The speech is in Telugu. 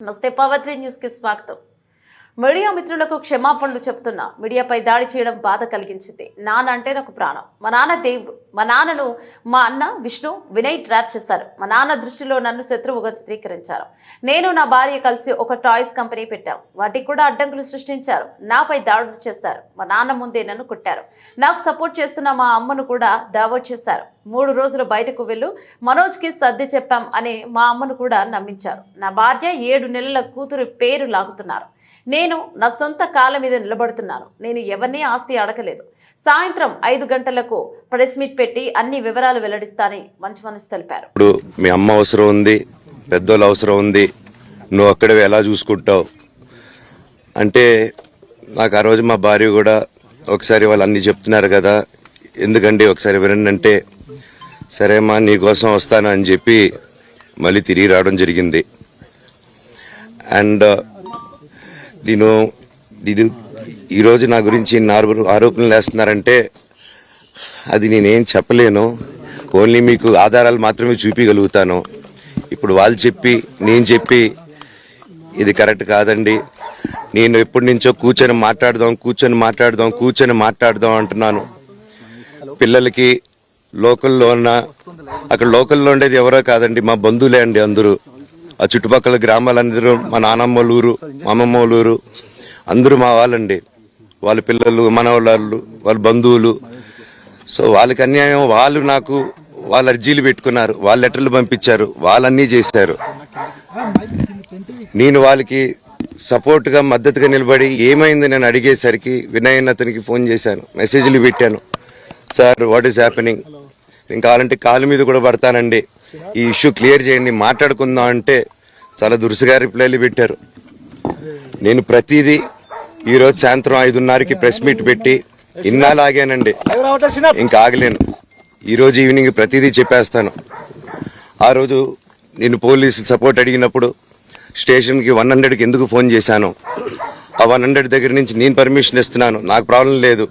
నమస్తే పవత్రి న్యూస్కి స్వాగతం మీడియా మిత్రులకు క్షమాపణలు చెప్తున్నా. మీడియాపై దాడి చేయడం బాధ కలిగించింది. నాన్న అంటే నాకు ప్రాణం. మా నాన్న దేవుడు. మా నాన్నను మా అన్న విష్ణు వినయ్ ట్రాప్ చేశారు. మా నాన్న దృష్టిలో నన్ను శత్రువుగా చిత్రీకరించారు. నేను నా భార్య కలిసి ఒక టాయ్స్ కంపెనీ పెట్టాం. వాటికి కూడా అడ్డంకులు సృష్టించారు. నాపై దాడులు చేశారు. మా నాన్న ముందే నన్ను కొట్టారు. నాకు సపోర్ట్ చేస్తున్న మా అమ్మను కూడా దావట్ చేశారు. మూడు రోజులు బయటకు వెళ్ళు. మనోజ్కి సర్ది చెప్పాం అని మా అమ్మను కూడా నమ్మించారు. నా భార్య ఏడు నెలల కూతురు పేరు లాగుతున్నారు. నేను నా సొంత కాళ్ళ మీద నిలబడుతున్నాను. నేను ఎవరినీ ఆస్తి అడగలేదు సాయంత్రం ఐదు గంటలకు ప్రెస్ మీట్ పెట్టి అన్ని వివరాలు వెల్లడిస్తానని మంచి మనసు తెలిపారు. ఇప్పుడు మీ అమ్మ అవసరం ఉంది పెద్దోళ్ళు అవసరం ఉంది నువ్వు అక్కడే ఎలా చూసుకుంటావు? అంటే నాకు ఆ రోజు మా భార్య కూడా ఒకసారి వాళ్ళు అన్ని చెప్తున్నారు కదా ఎందుకండి ఒకసారి వినండి అంటే సరేమ్మా నీకోసం వస్తాను అని చెప్పి మళ్ళీ తిరిగి రావడం జరిగింది. అండ్ నేను ఇది ఈరోజు నా గురించి నాలుగు ఆరోపణలు వేస్తున్నారంటే అది నేనేం చెప్పలేను. ఓన్లీ మీకు ఆధారాలు మాత్రమే చూపించగలుగుతాను ఇప్పుడు వాళ్ళు చెప్పి నేను చెప్పి ఇది కరెక్ట్ కాదండి. నేను ఎప్పటి నుంచో కూర్చొని మాట్లాడదాం కూర్చొని మాట్లాడదాం కూర్చొని మాట్లాడదాం అంటున్నాను. పిల్లలకి లోకల్లో ఉన్న అక్కడ లోకల్లో ఉండేది ఎవరో కాదండి మా బంధువులే అండి అందరూ. ఆ చుట్టుపక్కల గ్రామాలందరూ మా నానమ్మ ఊరు మా అమ్మమ్మ ఊరు అందరూ మా వాళ్ళండి. వాళ్ళ పిల్లలు మనవాళ్ళు వాళ్ళ బంధువులు. సో వాళ్ళకి అన్యాయం వాళ్ళు నాకు వాళ్ళ అర్జీలు పెట్టుకున్నారు. వాళ్ళ లెటర్లు పంపించారు. వాళ్ళన్నీ చేశారు. నేను వాళ్ళకి సపోర్ట్గా మద్దతుగా నిలబడి ఏమైంది నేను అడిగేసరికి వినయన్ అతనికి ఫోన్ చేశాను. మెసేజ్లు పెట్టాను. సార్ వాట్ ఈస్ హ్యాపెనింగ్ నేను కావాలంటే కాలు మీద కూడా పడతానండి. ఈ ఇష్యూ క్లియర్ చేయండి మాట్లాడుకుందాం అంటే చాలా దురుసుగా రిప్లైలు పెట్టారు. నేను ప్రతిదీ ఈరోజు సాయంత్రం ఐదున్నరకి ప్రెస్ మీట్ పెట్టి ఇన్నాళ్ళు ఆగానండి ఇంకా ఆగలేను. ఈరోజు ఈవినింగ్ ప్రతిదీ చెప్పేస్తాను. ఆ రోజు నేను పోలీసు సపోర్ట్ అడిగినప్పుడు స్టేషన్కి వన్ హండ్రెడ్కి ఎందుకు ఫోన్ చేశాను? ఆ వన్ హండ్రెడ్ దగ్గర నుంచి నేను పర్మిషన్ ఇస్తున్నాను. నాకు ప్రాబ్లం లేదు.